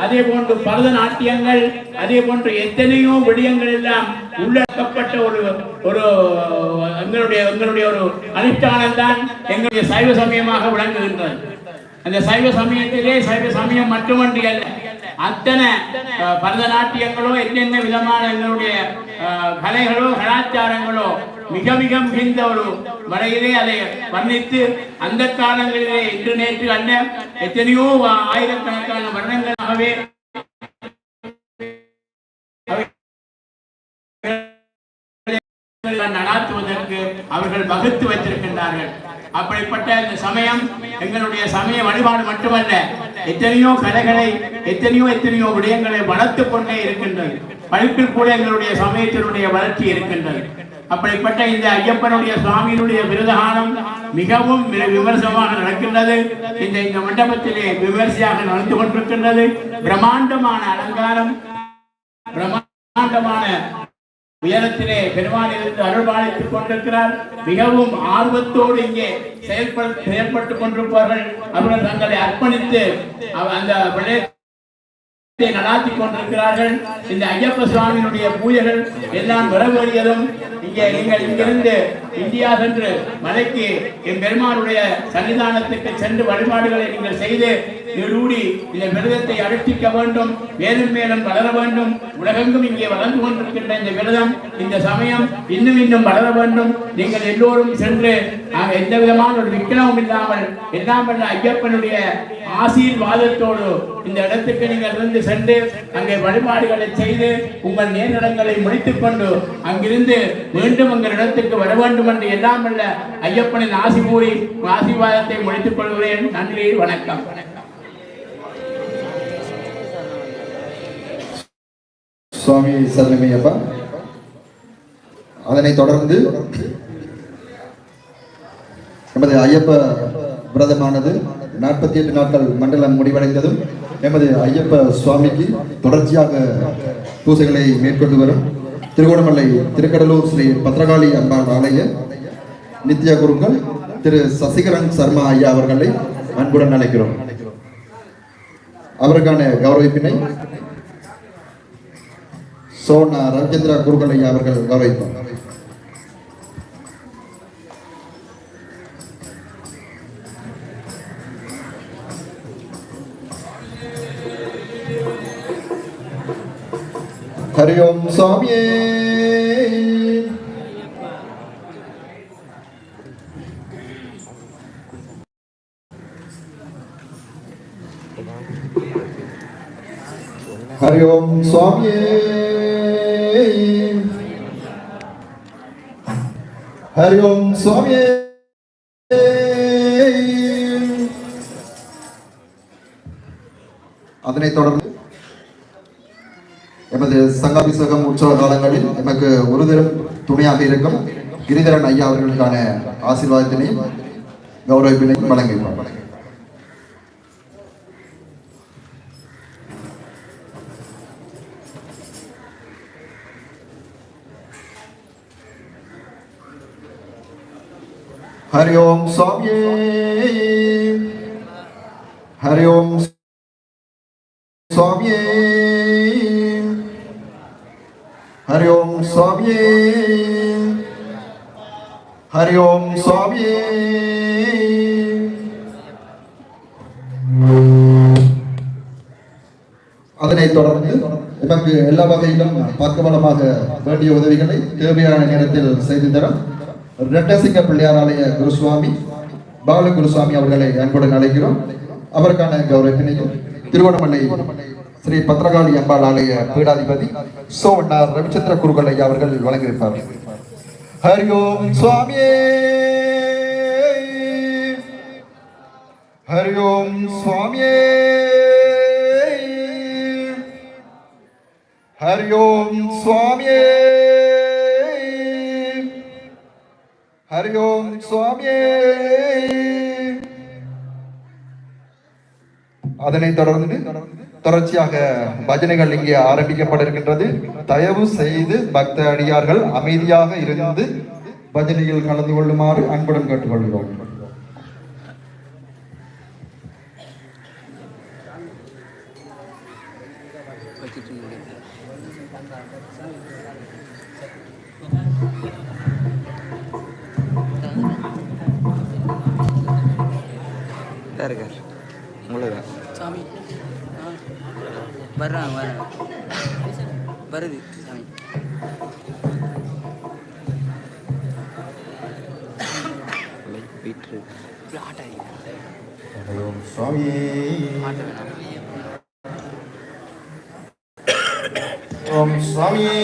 அதே போன்று பரதநாட்டியங்கள் அதே போன்று எத்தனையோ விடயங்கள் எல்லாம் உள்ளடக்கப்பட்ட ஒரு ஒரு எங்களுடைய எங்களுடைய ஒரு அனுஷ்டானம் தான் எங்களுடைய சைவ சமயமாக விளங்குகின்றது. அந்த சைவ சமயத்திலே சைவ சமயம் மட்டுமன்றி அல்ல அத்தனை அஹ், பரதநாட்டியங்களோ என்னென்ன விதமான எங்களுடைய கலைகளோ கலாச்சாரங்களோ மிக மிக மிகுந்த ஒரு வரையிலே அதை வர்ணித்து அந்த காலங்களிலே இன்று நேற்று அல்ல எத்தனையோ ஆயிரக்கணக்கான வருடங்களாகவே நடாத்துவதற்கு அவர்கள் வகுத்து வைத்திருக்கின்றார்கள். அப்படிப்பட்ட இந்த சமயம் எங்களுடைய சமய வழிபாடு மட்டுமல்ல எத்தனையோ கலைகளை எத்தனையோ எத்தனையோ விடயங்களை வளர்த்துக் கொண்டே இருக்கின்றது. படிப்பில் கூட எங்களுடைய சமயத்தினுடைய வளர்ச்சி இருக்கின்றது. அப்படிப்பட்ட இந்த ஐயப்பனுடைய சுவாமியினுடைய விருதகானம் மிகவும் விமர்சமாக விமர்சனமாக நடக்கின்றது. இந்த இந்த மண்டபத்திலே விமர்சையாக நடந்து கொண்டிருக்கின்றது. பிரம்மாண்டமான அலங்காரம் பிரம்மாண்டமான உயரத்திலே பெருமான் இருந்து அருள்பாலித்துக் கொண்டிருக்கிறார். மிகவும் ஆர்வத்தோடு இங்கே செயல்பட செயல்பட்டுக் கொண்டிருப்பார்கள் அவர்கள் தங்களை அர்ப்பணித்து அவ- அந்த விளையாட்டை நடாத்தி கொண்டிருக்கிறார்கள். இந்த ஐயப்ப சுவாமியினுடைய பூஜைகள் எல்லாம் நிறைவேறியதும் இங்கே நீங்கள் இங்கிருந்து இந்தியா சென்று மலைக்கு என் பெருமானுடைய சன்னிதானத்துக்கு சென்று வழிபாடுகளை நீங்கள் செய்து நீடூடி இந்த விரதத்தை அனுஷ்டிக்க வேண்டும் மேலும் மேலும் வளர வேண்டும். உலகெங்கும் இங்கே வளர்ந்து கொண்டிருக்கின்ற இந்த விரதம் இந்த சமயம் இன்னும் இன்னும் வளர வேண்டும். நீங்கள் எல்லோரும் சென்று எந்த விதமான ஒரு விக்கிரமும் இல்லாமல் எல்லாம் பண்ண ஐயப்பனுடைய ஆசீர்வாதத்தோடு இந்த இடத்துக்கு நீங்கள் இருந்து சென்று அங்கே வழிபாடுகளை செய்து உங்கள் நேரிடங்களை முடித்துக் கொண்டு அங்கிருந்து மீண்டும் உங்கள் இடத்துக்கு வர வேண்டும் என்று எல்லாம் வல்ல ஐயப்பனின் ஆசி கூறி ஆசீர்வாதத்தை முடித்துக் கொள்கிறேன். நன்றி வணக்கம். சுவாமி சரணமையப்பா. அதனைத் தொடர்ந்து எமது ஐயப்ப விரதமானது நாற்பத்தி எட்டு நாட்கள் மண்டலம் முடிவடைந்ததும் எமது ஐயப்ப சுவாமிக்கு தொடர்ச்சியாக பூசைகளை மேற்கொண்டு வரும். திருகோணமலை திருக்கடலூர் ஸ்ரீ பத்ரகாளி அம்பாள் ஆலய நித்யா குருக்கள் திரு சசிகரன் சர்மா ஐயா அவர்களை அன்புடன் அழைக்கிறோம். அவருக்கான கௌரவிப்பினை சோனா ரவிச்சந்திரா குருக்கள் அவர்கள் கௌரவிப்பார் ஹரி ஓம் சுவாமியே. ஹரி ஓம் சுவாமியே. ஹரி ஓம் சுவாமியே அதனைத் தொடர்ந்து எமது சங்காபிசகம் உற்சவ காலங்களில் எமக்கு ஒருதரும் துணையாக இருக்கும் கிரிதரன் ஐயா அவர்களுக்கான ஆசீர்வாதத்தினை கௌரவிப்பினை வழங்குகிறோம். ஹரி ஓம் स्वामी। ஹரி ஓம் स्वामी। ஹரி ஓம் स्वामी। ஹரி ஓம் स्वामी। அதனைத் தொடர்ந்து எமக்கு எல்லா வகையிலும் பக்கபலமாக வேண்டிய உதவிகளை தேவையான நேரத்தில் செய்து தரும் ரெட்டசிங்க பிள்ளையார் ஆலய குருசுவாமி பால குருசுவாமி அவர்களை அன்புடன் அழைக்கிறோம். அவருக்கான கௌரவத்தினையும் திருவண்ணாமலை ஸ்ரீ பத்ரகாளி அம்பாள் ஆலய பீடாதிபதி சோவண்ணார் ரவிச்சந்திர குருக்கள் அவர்கள் வழங்கியிருப்பார். ஹரி ஓம் சுவாமியே! ஹரி ஓம் சுவாமியே! ஹரி ஓம் சுவாமியே! ஹரி ஓம் சுவாமியே அதனைத் தொடர்ந்து தொடர்ச்சியாக பஜனைகள் இங்கே ஆரம்பிக்கப்பட இருக்கின்றது தயவு செய்து பக்த அடியார்கள் அமைதியாக இருந்து பஜனையில் கலந்து கொள்ளுமாறு அன்புடன் கேட்டுக்கொள்கிறோம். இதாக இருக்கார். உங்களுக்கு சாமி. வர்றேன் வரேன் வருது சாமி. ஓம் சுவாமியே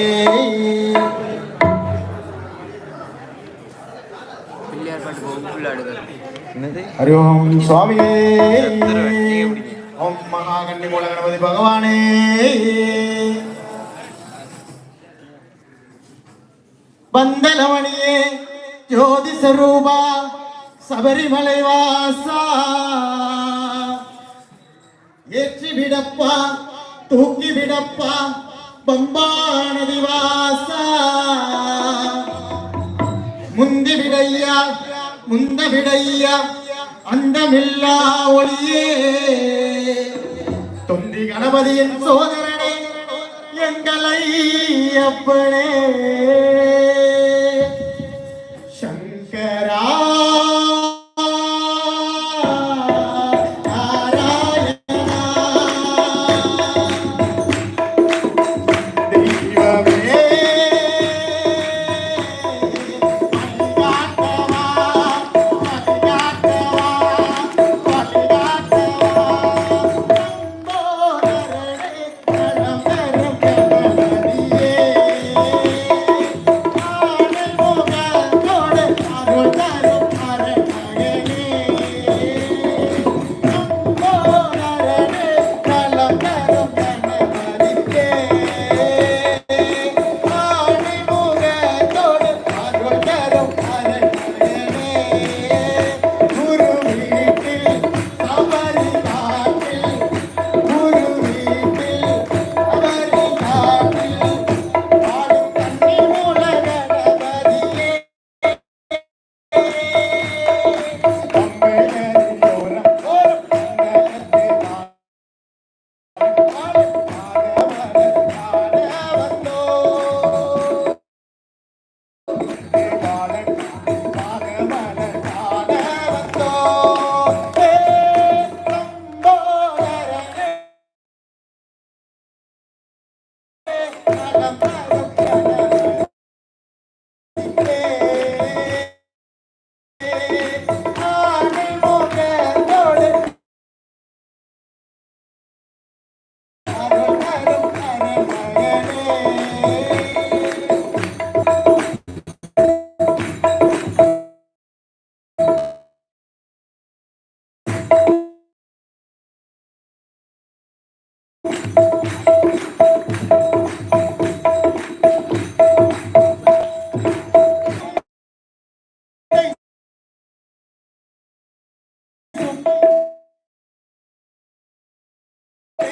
பிள்ளையார் பாட்டு போகும் புள்ளாடுது என்னது? ஹரி ஓம் சுவாமியே. ஓம் மகாகண்டி மூல கணபதி பகவானே. பந்தலமணியே ஜோதி ஸ்வரூபா சபரிமலை வாசா ஏற்றி விடப்பா தூக்கி விடப்பா பம்பா நதி வாசா முந்தி விடையா முந்த விடையா அந்தமில்லா ஒளியே. தொந்தி கணபதியின் சோதரனே எங்களை அப்பனே.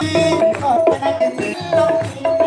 Thank you.